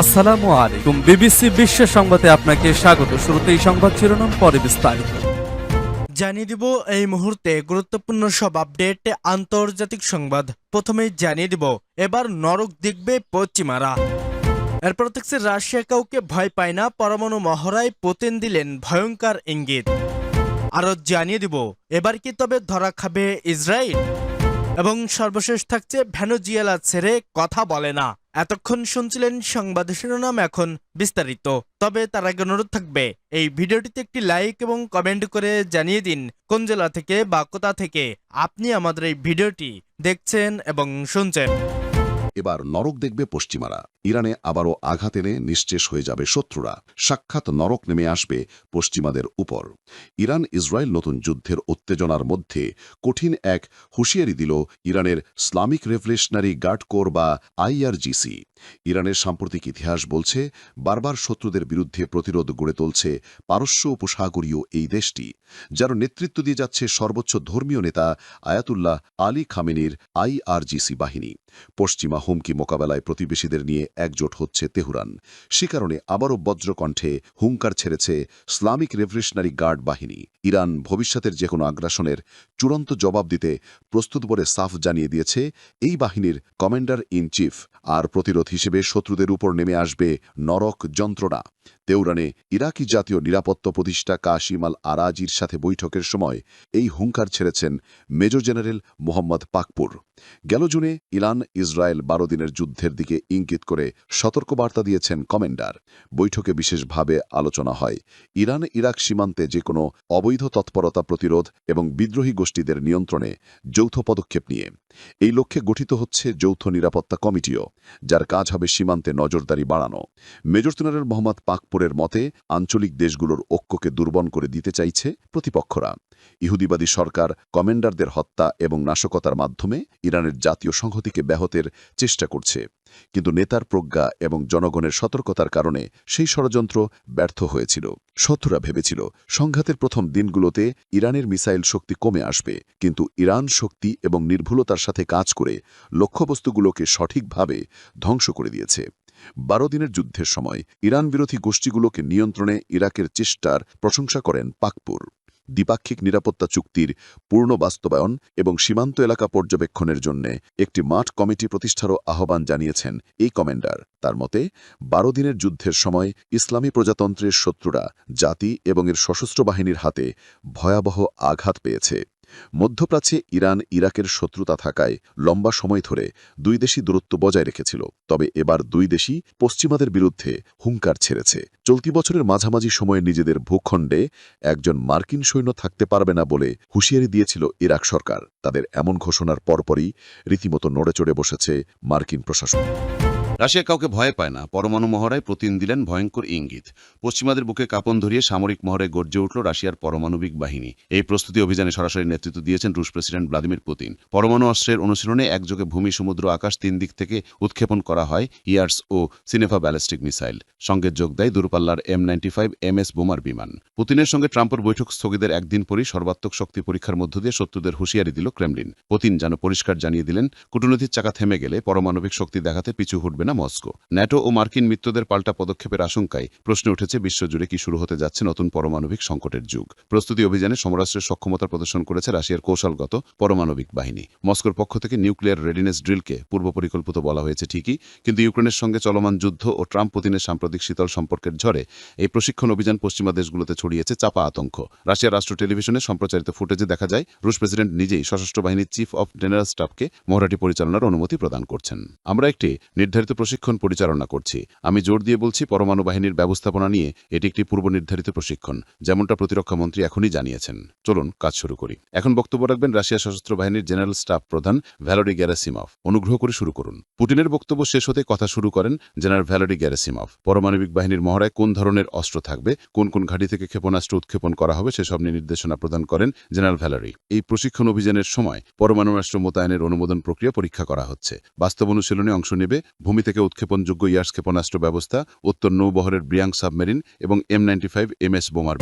আসসালামু আলাইকুম। বিবিসি বিশ্ব সংবাদে আপনাকে স্বাগত। শুরুতেই সংবাদ শিরোনাম, পরে বিস্তারিত। জানিয়ে দিব এই মুহূর্তে গুরুত্বপূর্ণ সব আপডেট, আন্তর্জাতিক সংবাদ। প্রথমেই জানিয়ে দিব, এবার নরক দেখবে পশ্চিমারা। এরপর থাকছে রাশিয়া কাউকে ভয় পায় না, পরমাণু মহড়ায় পুতিন দিলেন ভয়ঙ্কর ইঙ্গিত। আরও জানিয়ে দিব, এবার কি তবে ধরা খাবে ইসরায়েল? এবং সর্বশেষ থাকছে ভ্যানুজিয়ালা ছেড়ে কথা বলে না। এতক্ষণ শুনছিলেন সংবাদ শিরোনাম এখন বিস্তারিত। তবে তার আগে অনুরোধ থাকবে, এই ভিডিওটিতে একটি লাইক এবং কমেন্ট করে জানিয়ে দিন কোন জেলা থেকে বা কোথা থেকে আপনি আমাদের এই ভিডিওটি দেখছেন এবং শুনছেন। এবার নরক দেখবে পশ্চিমারা। ইরানে আবারও আঘাত এনে নিঃশেষ হয়ে যাবে শত্রুরা। সাক্ষাৎ নরক নেমে আসবে পশ্চিমাদের উপর। ইরান ইসরায়েল নতুন যুদ্ধের উত্তেজনার মধ্যে কঠিন এক হুঁশিয়ারি দিল ইরানের ইসলামিক রেভলিউশনারি গার্ড কোর বা আইআরজিসি। ইরানের সাম্প্রতিক ইতিহাস বলছে, বারবার শত্রুদের বিরুদ্ধে প্রতিরোধ গড়ে তুলছে পারস্য উপসাগরীয় এই দেশটি, যার নেতৃত্ব দিয়ে যাচ্ছে সর্বোচ্চ ধর্মীয় নেতা আয়াতুল্লাহ আলী খামেনির আইআরজিসি বাহিনী। পশ্চিমা হুমকি মোকাবেলায় প্রতিবেশীদের নিয়ে একজোট হচ্ছে তেহুরান। সে কারণে আবারও বজ্রকণ্ঠে হুঙ্কার ছেড়েছে ইসলামিক রেভলিউশনারি গার্ড বাহিনী। ইরান ভবিষ্যতের যে কোনো আগ্রাসনের চূড়ান্ত জবাব দিতে প্রস্তুত বলে সাফ জানিয়ে দিয়েছে এই বাহিনীর কমান্ডার ইন চিফ আর প্রতিরোধ হিসেবে শত্রুদের উপর নেমে আসবে নরক যন্ত্রণা। তেউরানে ইরাকি জাতীয় নিরাপত্তা প্রতিষ্ঠা কাশিম আল আরাজির সাথে বৈঠকের সময় এই হুঙ্কার ছেড়েছেন মেজর জেনারেল মোহাম্মদ পাকপুর। গেল জুনে ইরান ইসরায়েল বারো দিনের যুদ্ধের দিকে ইঙ্গিত করে সতর্কবার্তা দিয়েছেন কমেন্ডার। বৈঠকে বিশেষভাবে আলোচনা হয়। ইরান ইরাক সীমান্তে যে কোনো অবৈধ তৎপরতা প্রতিরোধ এবং বিদ্রোহী গোষ্ঠীদের নিয়ন্ত্রণে যৌথ পদক্ষেপ নিয়ে। এই লক্ষ্যে গঠিত হচ্ছে যৌথ নিরাপত্তা কমিটিও, যার কাজ হবে সীমান্তে নজরদারি বাড়ানো। মেজর জেনারেল মোহাম্মদ পাকপুরের মতে, আঞ্চলিক দেশগুলোর ঐক্যকে দুর্বল করে দিতে চাইছে প্রতিপক্ষরা। ইহুদিবাদী সরকার, কমেন্ডারদের হত্যা এবং নাশকতার মাধ্যমে ইরানের জাতীয় সংহতিকে ব্যাহতের চেষ্টা করছে। কিন্তু নেতার প্রজ্ঞা এবং জনগণের সতর্কতার কারণে সেই ষড়যন্ত্র ব্যর্থ হয়েছিল। শত্রুরা ভেবেছিল, সংঘাতের প্রথম দিনগুলোতে ইরানের মিসাইল শক্তি কমে আসবে, কিন্তু ইরান শক্তি এবং নির্ভুলতার সাথে কাজ করে লক্ষ্যবস্তুগুলোকে সঠিকভাবে ধ্বংস করে দিয়েছে। বারো দিনের যুদ্ধের সময় ইরান বিরোধী গোষ্ঠীগুলোকে নিয়ন্ত্রণে ইরাকের চেষ্টার প্রশংসা করেন পাকপুর। দ্বিপাক্ষিক নিরাপত্তা চুক্তির পূর্ণ বাস্তবায়ন এবং সীমান্ত এলাকা পর্যবেক্ষণের জন্য একটি মাঠ কমিটি প্রতিষ্ঠারও আহ্বান জানিয়েছেন এই কমান্ডার। তার মতে, বারো দিনের যুদ্ধের সময় ইসলামী প্রজাতন্ত্রের শত্রুরা জাতি এবং এর সশস্ত্র বাহিনীর হাতে ভয়াবহ আঘাত পেয়েছে। মধ্যপ্রাচ্যে ইরান ইরাকের শত্রুতা থাকায় লম্বা সময় ধরে দুই দেশই দূরত্ব বজায় রেখেছিল। তবে এবার দুই দেশই পশ্চিমাদের বিরুদ্ধে হুঙ্কার ছেড়েছে। চলতি বছরের মাঝামাঝি সময়ে নিজেদের ভূখণ্ডে একজন মার্কিন সৈন্য থাকতে পারবে না বলে হুঁশিয়ারি দিয়েছিল ইরাক সরকার। তাদের এমন ঘোষণার পরপরই রীতিমতো নড়েচড়ে বসেছে মার্কিন প্রশাসন। রাশিয়া কাউকে ভয় পায় না। পরমাণু মহড়ায় প্রতিন দিলেন ভয়ঙ্কর ইঙ্গিত। পশ্চিমাদের বুকে কাপন ধরিয়ে সামরিক মহড়ায় গর্জে উঠল রাশিয়ার পরমাণবিক বাহিনী। এই প্রস্তুতি অভিযানে সরাসরি নেতৃত্ব দিয়েছেন রুশ প্রেসিডেন্ট ভ্লাদিমির পুতিন। পরমাণু অস্ত্রের অনুশীলনে একযোগে ভূমি, সমুদ্র, আকাশ তিন দিক থেকে উৎক্ষেপণ করা হয় ইয়ার্স ও সিনেফা ব্যালিস্টিক মিসাইল। সঙ্গে যোগ দেয় দূরপাল্লার M ninety five M S বোমার বিমান। পুতিনের সঙ্গে ট্রাম্পের বৈঠক স্থগিতের একদিন পরই সর্বাত্মক শক্তি পরীক্ষার মধ্য দিয়ে শত্রুদের হুঁশিয়ারি দিল ক্রেমলিন। পুতিন যেন পরিষ্কার জানিয়ে দিলেন, কূটনৈতিক চাকা থেমে গেলে পরমাণবিক শক্তি দেখাতে পিছু হটবে না মস্কো। ন্যাটো ও মার্কিন মিত্রদের পাল্টা পদক্ষেপের আশঙ্কায় প্রশ্ন উঠেছে, বিশ্বজুড়ে কি শুরু হতে যাচ্ছে নতুন পরমাণবিক সংকটের যুগ। প্রস্তুতি অভিযানে সমরাষ্ট্রের সক্ষমতা প্রদর্শন করেছে রাশিয়ার কৌশলগত পরমাণবিক বাহিনী। মস্কোর পক্ষ থেকে নিউক্লিয়ার রেডিনেস ড্রিলকে পূর্ব পরিকল্পিত বলা হয়েছে ঠিকই, কিন্তু ইউক্রেনের সঙ্গে চলমান যুদ্ধ ও ট্রাম্প পুতিনের সাম্প্রতিক শীতল সম্পর্কের ঝড়ে এই প্রশিক্ষণ অভিযান পশ্চিমা দেশগুলোতে ছড়িয়েছে চাপা আতঙ্ক। রাশিয়ার রাষ্ট্র টেলিভিশনে সম্প্রচারিত ফুটেজে দেখা যায়, রুশ প্রেসিডেন্ট নিজেই সশস্ত্র বাহিনীর চিফ অফ জেনারেল স্টাফকে মহড়াটি পরিচালনার অনুমতি প্রদান করছেন। আমরা একটি নির্ধারিত প্রশিক্ষণ পরিচালনা করছি। আমি জোর দিয়ে বলছি, পরমাণু বাহিনীর ব্যবস্থাপনা নিয়ে এটি একটি পূর্ব নির্ধারিত প্রশিক্ষণ, যেমনটা প্রতিরক্ষা মন্ত্রী এখনই জানিয়েছেন। চলুন, কাজ শুরু করি। এখন বক্তব্য রাখবেন রাশিয়া সশস্ত্র বাহিনীর জেনারেল স্টাফ প্রধান ভ্যালোডি গ্যারাসিমভ। অনুগ্রহ করে শুরু করুন। পুটিনের বক্তব্য শেষ হতে কথা শুরু করেন জেনারেল ভ্যালোডি গ্যারাসিমভ। পরমাণবিক বাহিনীর মহড়ায় কোন ধরনের অস্ত্র থাকবে, কোন কোন ঘাঁটি থেকে ক্ষেপণাস্ত্র উৎক্ষেপণ করা হবে, সেসব নিয়ে নির্দেশনা প্রদান করেন জেনারেল ভ্যালারি। এই প্রশিক্ষণ অভিযানের সময় পরমাণু রাষ্ট্র মোতায়েনের অনুমোদন প্রক্রিয়া পরীক্ষা করা হচ্ছে। বাস্তব অনুশীলনে অংশ নেবে, ভূমি থেকে উৎক্ষেপণযোগ্য ইয়ার্স ক্ষেপণাস্ত্র ব্যবস্থা, উত্তর নৌবহরের ব্রিয়াং সাবমেরিন এবং M ninety five M S বোমার।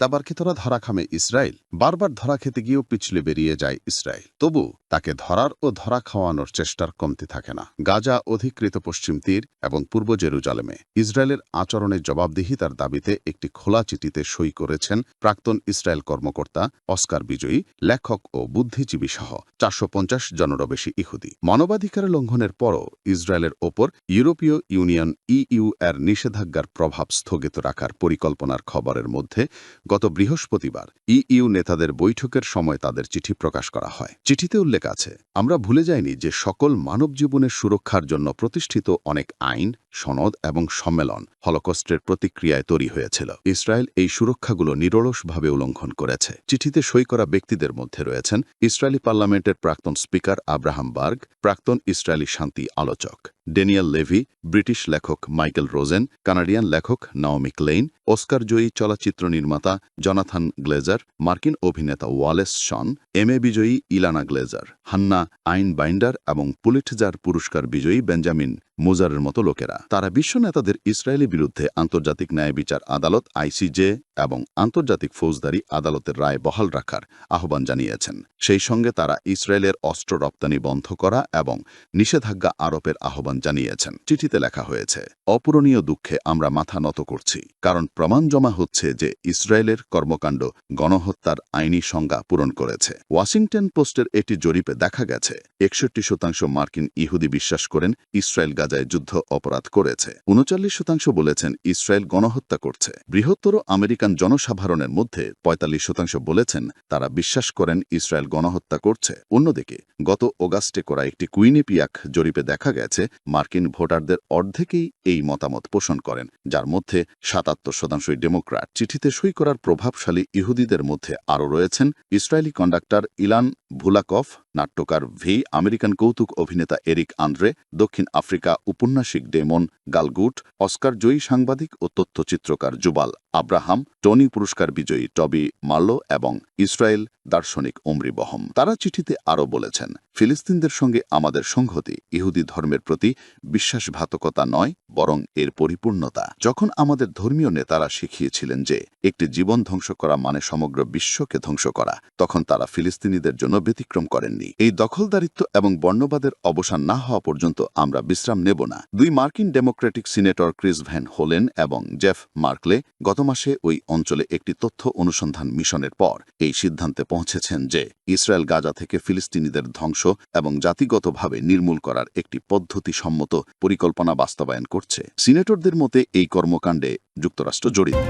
তাবার কি তোরা ধরা খামে ইসরায়েল। বারবার ধরা খেতে গিয়েও পিছলে বেরিয়ে যায় ইসরায়েল। তবু তাকে ধরার ও ধরা খাওয়ানোর চেষ্টার কমতি থাকে না। গাজা অধিকৃত পশ্চিম তীর এবং পূর্ব জেরুজালেমে। ইসরায়েলের আচরণের জবাবদিহিতার দাবিতে একটি খোলা চিঠিতে সই করেছেন প্রাক্তন ইসরায়েল কর্মকর্তা অস্কার বিজয়ী, লেখক ও বুদ্ধিজীবী সহ চারশো পঞ্চাশ জনেরও বেশি ইহুদি। মানবাধিকার লঙ্ঘনের পরও ইসরায়েলের ওপর ইউরোপীয় ইউনিয়ন ইইউ এর নিষেধাজ্ঞার প্রভাব স্থগিত রাখার পরিকল্পনার খবরের মধ্যে গত বৃহস্পতিবার ইউ নেতাদের বৈঠকের সময় তাদের চিঠি প্রকাশ করা হয়। চিঠিতে উল্লেখ আছে, আমরা ভুলে যাইনি যে সকল মানব জীবনের সুরক্ষার জন্য প্রতিষ্ঠিত অনেক আইন সনদ এবং সম্মেলন হলকস্টের প্রতিক্রিয়ায় তৈরি হয়েছিল। ইসরায়েল এই সুরক্ষাগুলো নিরলসভাবে উল্লঙ্ঘন করেছে। চিঠিতে সই করা ব্যক্তিদের মধ্যে রয়েছেন ইসরায়েলি পার্লামেন্টের প্রাক্তন স্পিকার আব্রাহাম বার্গ, প্রাক্তন ইসরায়েলি শান্তি আলোচক ডেনিয়েল লেভি, ব্রিটিশ লেখক মাইকেল রোজেন, কানাডিয়ান লেখক নাওমি ক্লেইন, অস্কার জয়ী চলচ্চিত্র নির্মাতা জনাথান গ্লেজার, মার্কিন অভিনেতা ওয়ালেস শন, এম এ বিজয়ী Ilana Glazer, Hannah Einbinder এবং পুলিটজার পুরস্কার বিজয়ী বেঞ্জামিন মোজারের মতো লোকেরা। তারা বিশ্ব নেতাদের ইসরায়েলি বিরুদ্ধে আন্তর্জাতিক ন্যায় বিচার আদালত, আইসিজে এবং আন্তর্জাতিক ফৌজদারি আদালতের রায় বহাল রাখার আহ্বান জানিয়েছেন। সেই সঙ্গে তারা ইসরায়েলের অস্ত্র রপ্তানি বন্ধ করা এবং নিষেধাজ্ঞা আরোপের আহ্বান জানিয়েছেন। চিঠিতে লেখা হয়েছে, অপূরণীয় দুঃখে আমরা মাথা নত করছি, কারণ প্রমাণ জমা হচ্ছে যে ইসরায়েলের কর্মকাণ্ড গণহত্যার আইনি সংজ্ঞা পূরণ করেছে। ওয়াশিংটন পোস্টের এটি জরিপে দেখা গেছে, একষট্টি শতাংশ মার্কিন ইহুদি বিশ্বাস করেন ইসরায়েল গাজায় যুদ্ধ অপরাধ করেছে। উনচল্লিশ শতাংশ বলেছেন ইসরায়েল গণহত্যা করছে। বৃহত্তর আমেরিকান জনসাধারণের মধ্যে পঁয়তাল্লিশ শতাংশ বলেছেন তারা বিশ্বাস করেন ইসরায়েল গণহত্যা করছে। অন্যদিকে, গত অগাস্টে করা একটি কুইনিপিয়াক জরিপে দেখা গেছে, মার্কিন ভোটারদের অর্ধেকেই এই মতামত পোষণ করেন, যার মধ্যে সাতাত্তর শতাংশই ডেমোক্রাট চিঠিতে সই করার প্রভাবশালী ইহুদিদের মধ্যে আরও রয়েছেন ইসরায়েলি কন্ডাক্টর ইলান ভুলাকফ, নাট্যকার ভি আমেরিকান কৌতুক অভিনেতা এরিক আন্দ্রে, দক্ষিণ আফ্রিকা উপন্যাসিক ডেমন গালগুট, অস্কার জয়ী সাংবাদিক ও তথ্যচিত্রকার জুবাল আব্রাহাম, টনি পুরস্কার বিজয়ী টবি মার্লো এবং ইসরায়েল দার্শনিক ওমরি বহম। তারা চিঠিতে আরও বলেছেন, ফিলিস্তিনদের সঙ্গে আমাদের সংহতি ইহুদি ধর্মের প্রতি বিশ্বাসঘাতকতা নয়, বরং এর পরিপূর্ণতা। যখন আমাদের ধর্মীয় নেতারা শিখিয়েছিলেন যে একটি জীবন ধ্বংস করা মানে সমগ্র বিশ্বকে ধ্বংস করা, তখন তারা ফিলিস্তিনিদের জন্য ব্যতিক্রম করেননি। এই দখলদারিত্ব এবং বর্ণবাদের অবসান না হওয়া পর্যন্ত আমরা বিশ্রাম নেব না। দুই মার্কিন Democratic senator Chris Van Hollen এবং জেফ মার্কলে গত মাসে ওই অঞ্চলে একটি তথ্য অনুসন্ধান মিশনের পর এই সিদ্ধান্তে পৌঁছেছেন যে ইসরায়েল গাজা থেকে ফিলিস্তিনিদের ধ্বংস এবং জাতিগতভাবে নির্মূল করার একটি পদ্ধতিসম্মত পরিকল্পনা বাস্তবায়ন করছে। সিনেটরদের মতে এই কর্মকাণ্ডে যুক্তরাষ্ট্র জড়িত।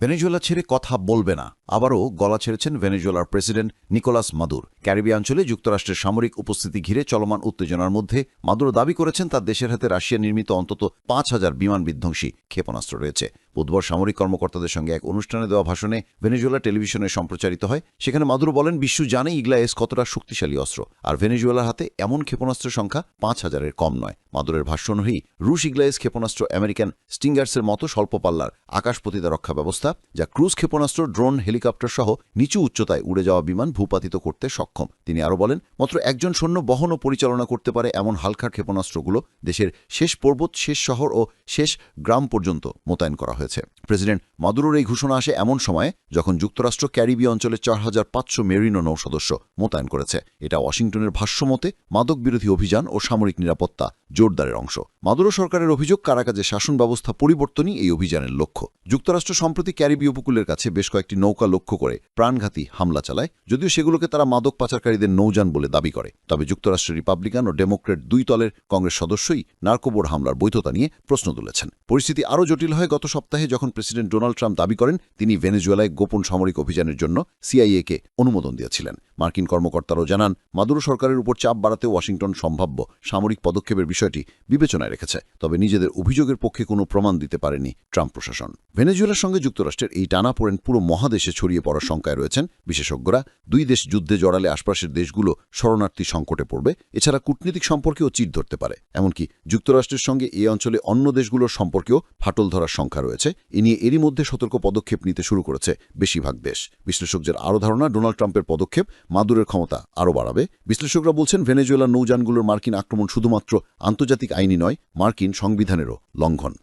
ভেনেজুয়েলা ছেড়ে কথা বলবে না। আবারও গলা ছেড়েছেন ভেনেজুয়েলার প্রেসিডেন্ট নিকোলাস মাদুর। ক্যারিবিয়া অঞ্চলে যুক্তরাষ্ট্রের সামরিক উপস্থিতি ঘিরে চলমান উত্তেজনার মধ্যে মাদুরো দাবি করেছেন তার দেশের হাতে রাশিয়া নির্মিত অন্তত পাঁচ হাজার বিমান বিধ্বংসী ক্ষেপণাস্ত্র রয়েছে। বুধবার সামরিক কর্মকর্তাদের সঙ্গে এক অনুষ্ঠানে দেওয়া ভাষণে ভেনেজুয়েলা টেলিভিশনে সম্প্রচারিত হয়, সেখানে মাদুরো বলেন, বিশ্ব জানে ইগলায়েস কতটা শক্তিশালী অস্ত্র, আর ভেনেজুয়েলার হাতে এমন ক্ষেপণাস্ত্রের সংখ্যা পাঁচ হাজারের কম নয়। মাদুরের ভাষ্য অনুযায়ী, রুশ ইগলায়েস ক্ষেপণাস্ত্র আমেরিকান স্টিঙ্গার্সের মতো স্বল্প পাল্লার আকাশ প্রতিতা রক্ষা ব্যবস্থা, যা ক্রুজ ক্ষেপণাস্ত্র, ড্রোন হেলিকপ্টার সহ নিচু উচ্চতায় উড়ে যাওয়া বিমান ভূপাতিত করতে সক্ষম। তিনি আরও বলেন, মাত্র একজন সৈন্য বহন ও পরিচালনা করতে পারে এমন হালকা ক্ষেপণাস্ত্রগুলো দেশের শেষ পর্বত, শেষ শহর ও শেষ গ্রাম পর্যন্ত মোতায়েন করা হয়েছে। প্রেসিডেন্ট মাদুরোর এই ঘোষণা আসে এমন সময়ে যখন যুক্তরাষ্ট্র ক্যারিবীয় অঞ্চলে চার হাজার পাঁচশো মেরিনো নৌসদস্য মোতায়েন করেছে। এটা ওয়াশিংটনের ভাষ্যমতে মাদক বিরোধী অভিযান ও সামরিক নিরাপত্তা জোরদারের অংশ। মাদুরো সরকারের অভিযোগ কারাকাজে শাসন ব্যবস্থা পরিবর্তনই এই অভিযানের লক্ষ্য। যুক্তরাষ্ট্র সম্প্রতি ক্যারিবীয় উপকূলের কাছে বেশ কয়েকটি নৌকা লক্ষ্য করে প্রাণঘাতী হামলা চালায়, যদিও সেগুলোকে তারা মাদক পাচারকারীদের নৌযান বলে দাবি করে। তবে যুক্তরাষ্ট্রের রিপাবলিকান ও ডেমোক্রেট দুই দলের কংগ্রেস সদস্যই নার্কোবোর হামলার বৈধতা নিয়ে প্রশ্ন তুলেছেন। পরিস্থিতি আরও জটিল হয় গত সপ্তাহে যখন প্রেসিডেন্ট ডোনাল্ড ট্রাম্প দাবি করেন, তিনি ভেনেজুয়েলায় গোপন সামরিক অভিযানের জন্য সিআইএকে অনুমোদন দিয়েছিলেন। মার্কিন কর্মকর্তারাও জানান, মাদুরো সরকারের উপর চাপ বাড়াতে ওয়াশিংটন সম্ভাব্য সামরিক পদক্ষেপের বিষয়টি বিবেচনায় রেখেছে, তবে নিজেদের অভিযোগের পক্ষে কোনো প্রমাণ দিতে পারেনি ট্রাম্প প্রশাসন। ভেনেজুয়েলার সঙ্গে যুক্তরাষ্ট্রের এই টানা পড়েন পুরো মহাদেশে ছড়িয়ে পড়ার শঙ্কায় রয়েছেন বিশেষজ্ঞরা। দুই দেশ যুদ্ধে জড়ালে আশপাশের দেশগুলো শরণার্থী সংকটে পড়বে, এছাড়া কূটনীতিক সম্পর্কেও চিট ধরতে পারে। এমনকি যুক্তরাষ্ট্রের সঙ্গে এই অঞ্চলে অন্য দেশগুলোর সম্পর্কেও ফাটল ধরার সংখ্যা রয়েছে। এ নিয়ে এরই মধ্যে সতর্ক পদক্ষেপ নিতে শুরু করেছে বেশিরভাগ দেশ। বিশ্লেষকদের আরও ধারণা, ডোনাল্ড ট্রাম্পের পদক্ষেপ মাদুরের ক্ষমতা আরও বাড়াবে। বিশ্লেষকরা বলছেন, ভেনেজুয়েলার নৌযানগুলোর মার্কিন আক্রমণ শুধুমাত্র আন্তর্জাতিক আইনই নয় মার্কিন সংবিধানেরও লঙ্ঘন।